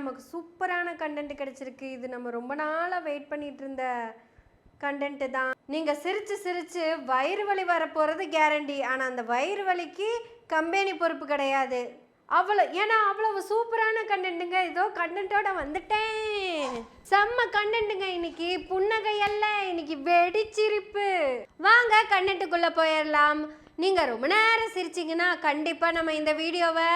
நமக்கு சூப்பரான கண்டென்ட் கிடச்சிருக்கு. இது நம்ம ரொம்ப நாளாக வெயிட் பண்ணிட்டு இருந்த கண்டென்ட்டு தான். நீங்கள் சிரித்து சிரித்து வயிறு வலி வரப்போகிறது கேரண்டி ஆனால் அந்த வயிறு வலிக்கு கம்பெனி பொறுப்பு கிடையாது. அவ்வளோ ஏன்னா அவ்வளவு சூப்பரான கண்டென்ட்டுங்க ஏதோ கண்டென்ட்டோட வந்துட்டேன். செம்ம கண்டென்ட்டுங்க இன்னைக்கு. புன்னகை அல்ல. இன்னைக்கு வெடிச்சிரிப்பு. வாங்க கண்டென்ட்டுக்குள்ளே போயிடலாம் நீங்கள் ரொம்ப நேரம் சிரிச்சிங்கன்னா கண்டிப்பாக நம்ம இந்த வீடியோவை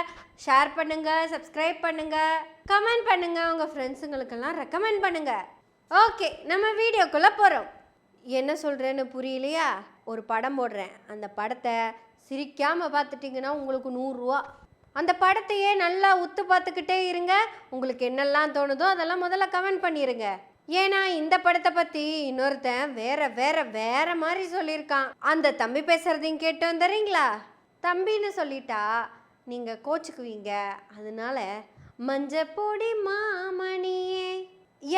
ஷேர் பண்ணுங்கள் சப்ஸ்கிரைப் பண்ணுங்கள் கமெண்ட் பண்ணுங்கள் உங்கள் ஃப்ரெண்ட்ஸுங்களுக்கெல்லாம் ரெக்கமெண்ட் பண்ணுங்கள் ஓகே நம்ம வீடியோக்குள்ளே போகிறோம் என்ன சொல்கிறேன்னு புரியலையா? ஒரு படம் போடுறேன். அந்த படத்தை சிரிக்காமல் பார்த்துட்டிங்கன்னா உங்களுக்கு நூறுரூவா அந்த படத்தையே நல்லா உத்து பார்த்துக்கிட்டே இருங்க. உங்களுக்கு என்னெல்லாம் தோணுதோ அதெல்லாம் முதல்ல கமெண்ட் பண்ணிடுங்க ஏன்னா இந்த படத்தை பற்றி இன்னொருத்தன் வேற வேற வேற மாதிரி சொல்லியிருக்கான். அந்த தம்பி பேசுறதையும் கேட்டு வந்துடுறீங்களா தம்பின்னு சொல்லிட்டா நீங்கள் கோச்சுக்குவீங்க. அதனால மஞ்சப்பொடி மாமணியே.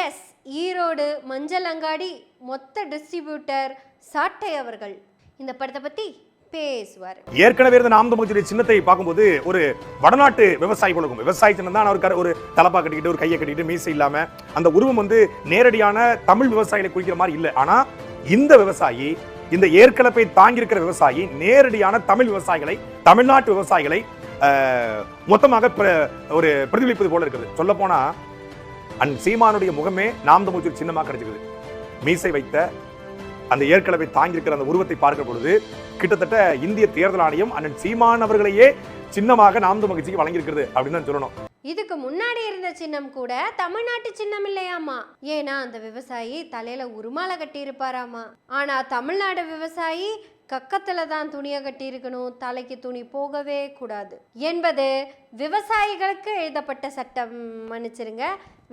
எஸ் ஈரோடு மஞ்சள் அங்காடி மொத்த டிஸ்ட்ரிபியூட்டர் சாட்டை அவர்கள். இந்த படத்தை பற்றி பேசுவார். ஏற்கனவே இருந்த நாம் தமிழ் சின்னத்தை பார்க்கும்போது ஒரு வடநாட்டு விவசாயி உலகம் விவசாய சின்னம் தான் அவர் ஒரு தலப்பா கட்டிக்கிட்டு ஒரு கையை கட்டிக்கிட்டு மீசை இல்லாம அந்த உருவம் வந்து நேரடியான தமிழ் விவசாயிகளை குறிக்கிற மாதிரி இல்லை. ஆனா இந்த விவசாயி இந்த ஏற்கலப்பை தாங்கியிருக்கிற விவசாயி நேரடியான தமிழ் விவசாயிகளை தமிழ்நாட்டு விவசாயிகளை மொத்தமாக ஒரு பிரதிபலிப்பது போல இருக்குது. சொல்ல போனா அன் சீமானுடைய முகமே நாம் தமிழ் சின்னமா கிடைச்சிருக்குது. மீசை வைத்த அந்த ஏற்கனவே தாங்கியிருக்கிற அந்த உருவத்தை பார்க்கிற பொழுது கிட்டத்தட்ட இந்திய தேர்தல் ஆணையம் அண்ணன் சீமான் அவர்களையே சின்னமாக நாம் மகிழ்ச்சிக்கு வழங்கியிருக்கிறது அப்படின்னு தான் சொல்லணும். இதுக்கு முன்னாடி இருந்த சின்னம் கூட தமிழ்நாட்டு சின்னம் இல்லையாமா? ஏன்னா அந்த விவசாயி தலையில உருமாலை கட்டி இருப்பாராமா ஆனா தமிழ்நாடு விவசாயி கக்கத்துல தான் துணியை கட்டி இருக்கணும் தலைக்கு துணி போகவே கூடாது. என்பது விவசாயிகளுக்கு எழுதப்பட்ட சட்டம். மன்னிச்சிருங்க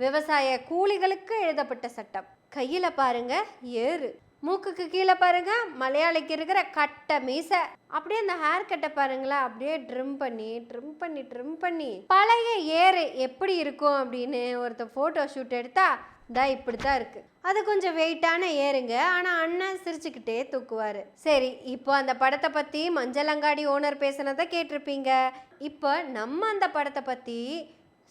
விவசாய கூலிகளுக்கு எழுதப்பட்ட சட்டம். கையில பாருங்க ஏறு. மூக்குக்கு கீழே பாருங்க மலையாளிக்கு இருக்கிற கட்டை மீசை. அப்படியே அந்த ஹேர் கட்டை பாருங்களேன் அப்படியே ட்ரிம் பண்ணி ட்ரிம் பண்ணி ட்ரிம் பண்ணி. பழைய ஏறு எப்படி இருக்கும் அப்படின்னு ஒருத்தர் ஃபோட்டோ ஷூட் எடுத்தா தா இப்படி தான் இருக்கு. அது கொஞ்சம் வெயிட்டான ஏறுங்க. ஆனால் அண்ணன் சிரிச்சுக்கிட்டே தூக்குவார். சரி இப்போ அந்த படத்தை பற்றி மஞ்சளங்காடி ஓனர் பேசுனதை கேட்டிருப்பீங்க. இப்போ நம்ம அந்த படத்தை பற்றி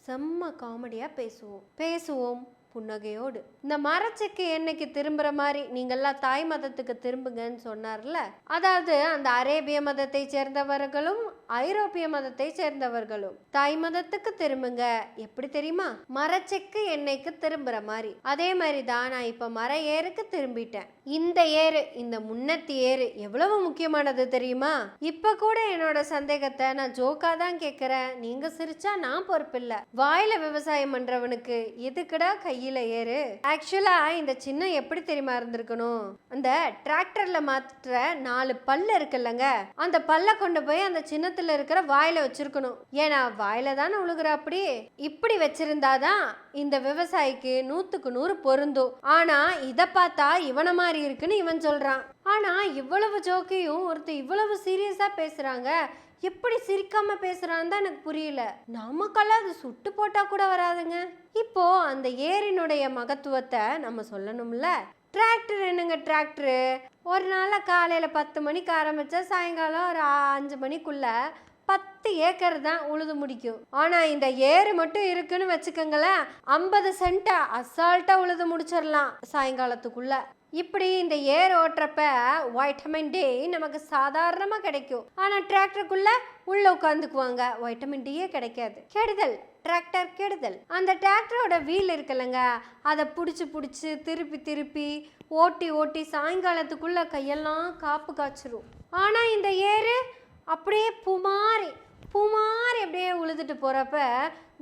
செம்ம காமெடியாக பேசுவோம். பேசுவோம். புன்னகையோடு இந்த மரச்செக்கு என்னைக்கு திரும்புற மாதிரி நீங்கள்லாம் தாய் மதத்துக்கு திரும்புங்கன்னு சொன்னார்ல? அதாவது அந்த அரேபிய மதத்தை சேர்ந்தவர்களும் ஐரோப்பிய மதத்தை சேர்ந்தவர்களும் தாய் மதத்துக்கு திரும்புங்க. எப்படி தெரியுமா? மரச்செக்கு எண்ணெய்க்கு திரும்புற மாதிரி. அதே மாதிரி தான் நான் இப்ப மர ஏருக்கு திரும்பிட்டேன். இந்த ஏறு இந்த முன்னத்தி ஏறு எவ்வளவு முக்கியமானது தெரியுமா? இப்ப கூட என்னோட சந்தேகத்தை நான் ஜோக்கா தான் கேட்குறேன் நீங்க சிரிச்சா நான் பொறுப்பில்ல. வாயில விவசாயம் பண்றவனுக்கு எதுக்குடா கையில ஏறு? ஆக்சுவலா இந்த சின்னம் எப்படி தெரியுமா இருந்திருக்கணும்? அந்த டிராக்டர்ல மாத்துற நாலு பல்லு இருக்குல்லங்க. அந்த பல்ல கொண்டு போய் அந்த சின்னத்துல இருக்கிற வாயில வச்சிருக்கணும். ஏன்னா வாயில தானே உழுகுற அப்படி? இப்படி வச்சிருந்தாதான் இந்த விவசாயிக்கு நூத்துக்கு நூறு பொருந்தும். ஆனா இத பார்த்தா இவனை மாதிரி இருக்குன்னு இவன் சொல்றான். ஆனா இவ்வளவு ஜோக்கையும் ஒருத்தர் இவ்வளவு சீரியஸா பேசுறாங்க. எப்படி சிரிக்காம பேசுறான்னு தான் எனக்கு புரியல. நமக்கெல்லாம் அது சுட்டு போட்டா கூட வராதுங்க. இப்போ அந்த ஏரினுடைய மகத்துவத்தை நம்ம சொல்லணும்ல. டிராக்டர் என்னங்க டிராக்டரு? ஒரு நாள் காலையில் பத்து மணிக்கு ஆரம்பிச்சா சாயங்காலம் ஒரு அஞ்சு மணிக்குள்ளே பத்து ஏக்கர் தான் உழுது முடிக்கும். ஆனால் இந்த ஏறு மட்டும் இருக்குன்னு வச்சுக்கோங்களேன் ஐம்பது சென்ட்டை அசால்ட்டாக உழுது முடிச்சிடலாம் சாயங்காலத்துக்குள்ளே. இப்படி இந்த ஏர் ஓட்டுறப்ப வைட்டமின் டி நமக்கு சாதாரணமாக கிடைக்கும். ஆனால் டிராக்டருக்குள்ளே உள்ளே உட்காந்துக்குவாங்க வைட்டமின் டியே கிடைக்காது. கெடுதல். டிராக்டர் கெடுதல். அந்த டிராக்டரோட வீல் இருக்குல்லங்க. அதை பிடிச்சி பிடிச்சி திருப்பி திருப்பி ஓட்டி ஓட்டி சாயங்காலத்துக்குள்ள கையெல்லாம் காப்பு காய்ச்சிரும். ஆனால் இந்த ஏறு அப்படியே புமாரி புமாரி அப்படியே உழுதுட்டு போகிறப்ப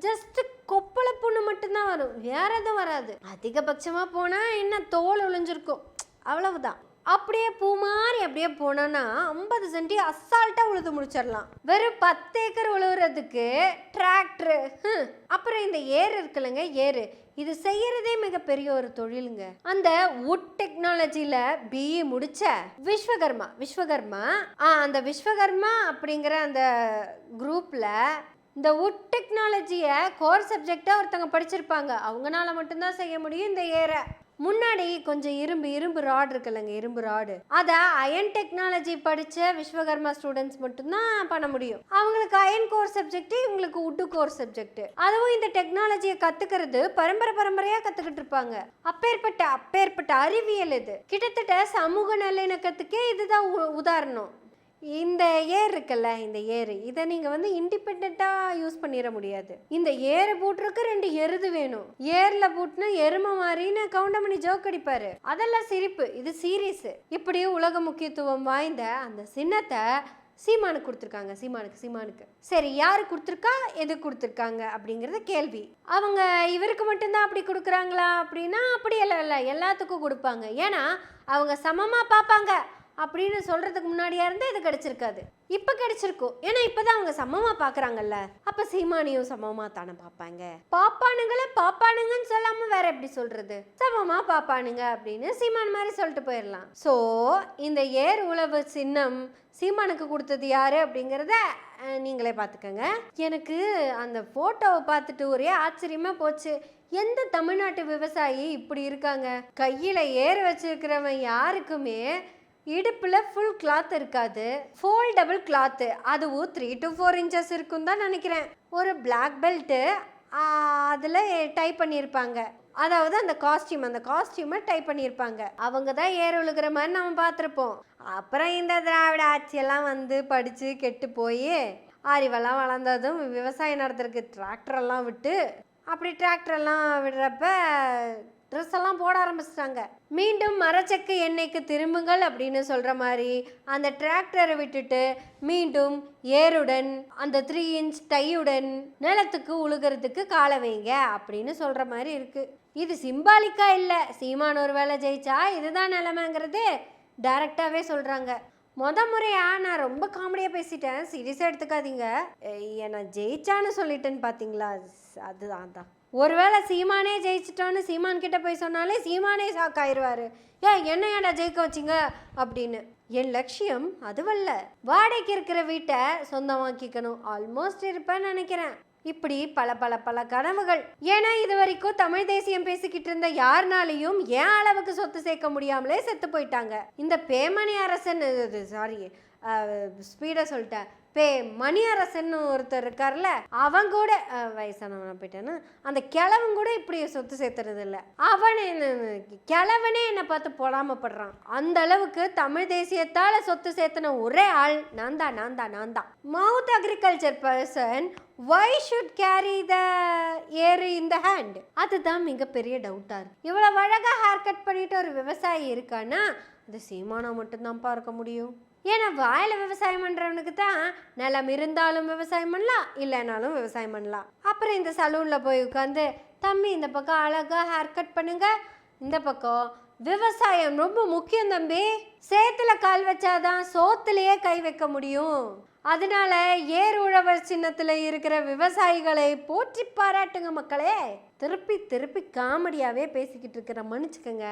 ஜஸ்ட் கொப்பளை புண்ணு மட்டும்தான் வரும். வேற எதுவும் வராது. அதிகபட்சமாக போனால் என்ன தோல் உழிஞ்சிருக்கும் அவ்வளவுதான். அப்படியே பூ மாதிரி அப்படியே போனோன்னா ஐம்பது சென்டி அசால்ட்டாக உழுது முடிச்சிடலாம். வெறும் பத்து ஏக்கர் உழுவுறதுக்கு டிராக்டரு அப்புறம் இந்த ஏர் இருக்குல்லங்க ஏறு இது செய்யறதே மிகப்பெரிய ஒரு தொழிலுங்க. அந்த வுட் டெக்னாலஜியில பிஇ முடிச்ச விஸ்வகர்மா விஸ்வகர்மா ஆ அந்த விஸ்வகர்மா அப்படிங்கிற அந்த குரூப்ல இந்த வுட் டெக்னாலஜியை கோர் சப்ஜெக்டாக ஒருத்தவங்க படிச்சிருப்பாங்க. அவங்கனால மட்டும்தான் செய்ய முடியும் இந்த ஏரை. முன்னாடி கொஞ்சம் இரும்பு இரும்பு ராட் இருக்குல்லங்க இரும்பு ராடு அதை அயன் டெக்னாலஜி படித்த விஸ்வகர்மா ஸ்டூடெண்ட்ஸ் மட்டும்தான் பண்ண முடியும். அவங்களுக்கு அயன் கோர் சப்ஜெக்ட் இவங்களுக்கு உட்டு கோர் சப்ஜெக்ட் அதுவும் இந்த டெக்னாலஜியை கத்துக்கிறது பரம்பரை பரம்பரையா கத்துக்கிட்டு இருப்பாங்க. அப்பேற்பட்ட அப்பேற்பட்ட அறிவியல் இது. கிட்டத்தட்ட சமூக நல்லிணக்கத்துக்கே இதுதான் உ- உதாரணம். இந்த ஏர் இருக்குல்ல இந்த ஏர் இதை நீங்கள் வந்து இண்டிபெண்ட்டாக யூஸ் பண்ணிட முடியாது. இந்த ஏரை பூட்டுறதுக்கு ரெண்டு எருது வேணும். ஏரில் பூட்டினா எருமை மாதிரின்னு கவுண்டமணி ஜோக் அடிப்பார். அதெல்லாம் சிரிப்பு இது சீரியஸ் இப்படி உலக முக்கியத்துவம் வாய்ந்த அந்த சின்னத்தை சீமானுக்கு கொடுத்துருக்காங்க சீமானுக்கு சீமானுக்கு. சரி யார் கொடுத்துருக்கா எது கொடுத்துருக்காங்க அப்படிங்கிறது கேள்வி. அவங்க இவருக்கு மட்டும்தான் அப்படி கொடுக்குறாங்களா அப்படின்னா அப்படி இல்லை இல்லை எல்லாத்துக்கும் கொடுப்பாங்க. ஏன்னா அவங்க சமமாக பார்ப்பாங்க. அப்படின்னு சொல்றதுக்கு முன்னாடியா இருந்து இது கிடைச்சிருக்காது. இப்ப கிடைச்சிருக்கும். ஏன்னா இப்பதான் அவங்க சமமா பாக்குறாங்கல்ல. அப்ப சீமானியும் சமமா தானே பாப்பாங்க. பாப்பானுங்களே பாப்பானுங்கன்னு சொல்லாம வேற எப்படி சொல்றது? சமமா பாப்பானுங்க அப்படின்னு சீமான் மாதிரி சொல்லிட்டு போயிடலாம். சோ இந்த ஏர் உழவு சின்னம் சீமானுக்கு கொடுத்தது யாரு அப்படிங்கிறத நீங்களே பார்த்துக்கோங்க எனக்கு அந்த ஃபோட்டோவை பார்த்துட்டு ஒரே ஆச்சரியமா போச்சு. எந்த தமிழ்நாட்டு விவசாயி இப்படி இருக்காங்க? கையில ஏர் வச்சிருக்கிறவன் யாருக்குமே இடுப்பில் ஃபுல் கிளாத் இருக்காது. ஃபோல்டபுள் கிளாத்து அதுவும் த்ரீ டு ஃபோர் இன்ச்சஸ் இருக்கும் தான் நினைக்கிறேன். ஒரு பிளாக் பெல்ட்டு அதில் டைப் பண்ணியிருப்பாங்க. அதாவது அந்த காஸ்டியூம் அந்த காஸ்டியூமை டைப் பண்ணியிருப்பாங்க. அவங்க தான் ஏர் உழுகிற மாதிரி நம்ம பார்த்துருப்போம். அப்புறம் இந்த திராவிட ஆட்சியெல்லாம் வந்து படித்து கெட்டு போய் அறிவெல்லாம் வளர்ந்ததும் விவசாயம் நடத்துறதுக்கு டிராக்டரெல்லாம் விட்டு அப்படி டிராக்டரெல்லாம் விடுறப்ப ட்ரெஸ் எல்லாம் போட ஆரம்பிச்சிட்டாங்க. மீண்டும் மரச்செக்கு எண்ணெய்க்கு திரும்புங்கள் அப்படின்னு சொல்கிற மாதிரி அந்த டிராக்டரை விட்டுட்டு மீண்டும் ஏருடன் அந்த த்ரீ இன்ச் டையுடன் நிலத்துக்கு உழுகிறதுக்கு காலை வைங்க அப்படின்னு சொல்கிற மாதிரி இருக்குது இது சிம்பாலிக்கா இல்லை. சீமான் ஒரு வேலை ஜெயிச்சா இதுதான் நிலைமைங்கிறது டைரக்டாகவே சொல்கிறாங்க மொத முறையா நான் ரொம்ப காமெடியாக பேசிட்டேன். சீரியஸாக எடுத்துக்காதீங்க. நான் ஜெயிச்சான்னு சொல்லிட்டேன்னு பார்த்தீங்களா அதுதான் தான் ஒருவேளை சீமானே ஜெயிச்சிட்டோன்னு சீமான் கிட்ட போய் சொன்னாலே சீமானே ஷாக் ஆயிடுவாரு ஏ என்ன ஏடா ஜெயிக்க வச்சிங்க? அப்படின்னு. என் லட்சியம் அதுவல்ல. வாடகைக்கு இருக்கிற வீட்டை சொந்தமாக்கிக்கணும் ஆல்மோஸ்ட் இருப்பேன்னு நினைக்கிறேன். இப்படி பல பல பல கனவுகள். ஏன்னா இது வரைக்கும் தமிழ் தேசியம் பேசிக்கிட்டு இருந்த யாருனாலையும் ஏன் அளவுக்கு சொத்து சேர்க்க முடியாமலே செத்து போயிட்டாங்க. இந்த பேமணி அரசன் சாரி ஸ்பீடாக சொல்லிட்டேன். பே மணியரசன் ஒருத்தர் இருக்கார்ல அவன் கூட வயசானவன் வயசானவனா அந்த கிழவன் கூட இப்படி சொத்து சேர்த்துறது இல்லை அவன் என்ன கிழவனே என்னை பார்த்து பொறாமப்படுறான். அந்த அளவுக்கு தமிழ் தேசியத்தால் சொத்து சேர்த்தன ஒரே ஆள் நான் தான் நான் தான் நான் தான் mouth agriculture person why should carry the er in the hand அதுதான் மிகப்பெரிய டவுட்டாக இருக்குது இவ்வளோ அழகாக ஹேர் கட் பண்ணிட்டு ஒரு விவசாயி இருக்கான்னா அது சீமானா மட்டும்தான் பார்க்க முடியும். ஏன்னா வாயில் விவசாயம் பண்ணுறவனுக்கு தான் நிலம் இருந்தாலும் விவசாயம் பண்ணலாம் இல்லைனாலும் விவசாயம் பண்ணலாம். அப்புறம் இந்த சலூனில் போய் உட்காந்து தம்பி இந்த பக்கம் அழகாக ஹேர் கட் பண்ணுங்க. இந்த பக்கம் விவசாயம் ரொம்ப முக்கியம் தம்பி. சேத்துல கால் வச்சாதான் சோத்துலேயே கை வைக்க முடியும். அதனால ஏர் உழவர் சின்னத்தில் இருக்கிற விவசாயிகளை போற்றி பாராட்டுங்க மக்களே. திருப்பி திருப்பி காமெடியாவே பேசிக்கிட்டு இருக்கிற மன்னிச்சுக்கோங்க.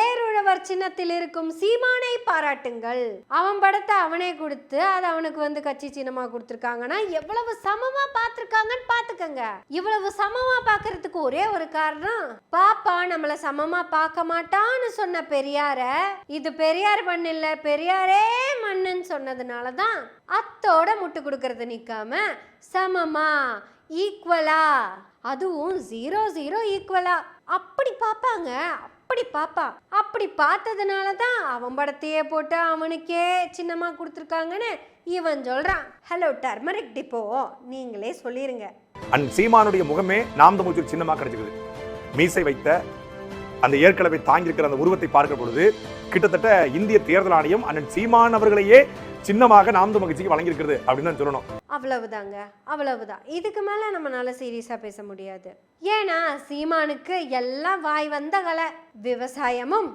ஏறுழவர் சின்னத்தில் இருக்கும் சீமானை பாராட்டுங்கள். அவன் படத்தை அவனே கொடுத்து அது அவனுக்கு வந்து கட்சி சின்னமா கொடுத்துருக்காங்கன்னா எவ்வளவு சமமா பார்த்துருக்காங்கன்னு பார்த்துக்கங்க. இவ்வளவு சமமா பார்க்கறதுக்கு ஒரே ஒரு காரணம் பாப்பா நம்மள சமமா பார்க்க மாட்டான்னு சொன்ன பெரியார இது பெரியார் மண் பெரியாரே மண்ணுன்னு சொன்னதுனால தான் அத்தோட முட்டு கொடுக்கறது நிற்காம சமமா ஈக்குவலா அதுவும் ஜீரோ ஜீரோ ஈக்குவலா அப்படி பார்ப்பாங்க அப்படி பாப்பா. அப்படி பார்த்ததுனால தான் அவன் படத்தையே போட்டு அவனுக்கே சின்னம்மா கொடுத்துருக்காங்கன்னு இவன் சொல்கிறான் ஹலோ டர்மரிக் டிப்போ நீங்களே சொல்லிருங்க. அண்ட் சீமானுடைய முகமே நாம் தமிழ் சின்னமாக கிடைச்சிருக்குது. மீசை வைத்த அந்த ஏற்கனவே தாங்கியிருக்கிற அந்த உருவத்தை பார்க்கிற பொழுது கிட்டத்தட்ட இந்திய தேர்தல் ஆணையம் அண்ணன் சீமான் அவர்களையே சின்னமாக நாம் மகிழ்ச்சிக்கு வழங்கியிருக்கிறது அப்படின்னு தான் சொல்லணும். அவ்வளவுதாங்க அவ்வளவுதான். இதுக்கு மேல நம்மளால சீரியஸா பேச முடியாது. ஏன்னா சீமானுக்கு எல்லாம் வாய் வந்த கலை விவசாயமும்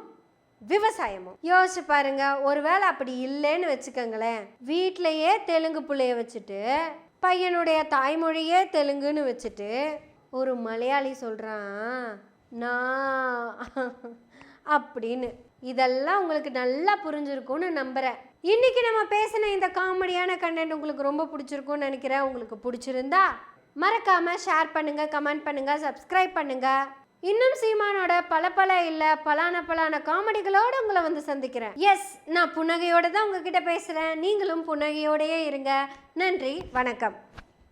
விவசாயமும். யோசிச்சு பாருங்க ஒருவேளை அப்படி இல்லைன்னு வச்சுக்கோங்களேன். வீட்டிலையே தெலுங்கு புள்ளைய வச்சுட்டு பையனுடைய தாய்மொழியே தெலுங்குன்னு வச்சுட்டு ஒரு மலையாளி சொல்றான் நான் அப்படின்னு. இதெல்லாம் உங்களுக்கு நல்லா புரிஞ்சிருக்கும்னு நம்புகிறேன் இன்னைக்கு நம்ம பேசின இந்த காமெடியான கண்டென்ட் உங்களுக்கு ரொம்ப பிடிச்சிருக்கும்னு நினைக்கிறேன். உங்களுக்கு பிடிச்சிருந்தா மறக்காமல் ஷேர் பண்ணுங்க கமெண்ட் பண்ணுங்க சப்ஸ்கிரைப் பண்ணுங்க. இன்னும் சீமானோட பல பல இல்லை பலான பலான காமெடிகளோட உங்களை வந்து சந்திக்கிறேன். எஸ் நான் புன்னகையோட தான் உங்ககிட்ட பேசுகிறேன் நீங்களும் புன்னகையோடயே இருங்க. நன்றி வணக்கம்.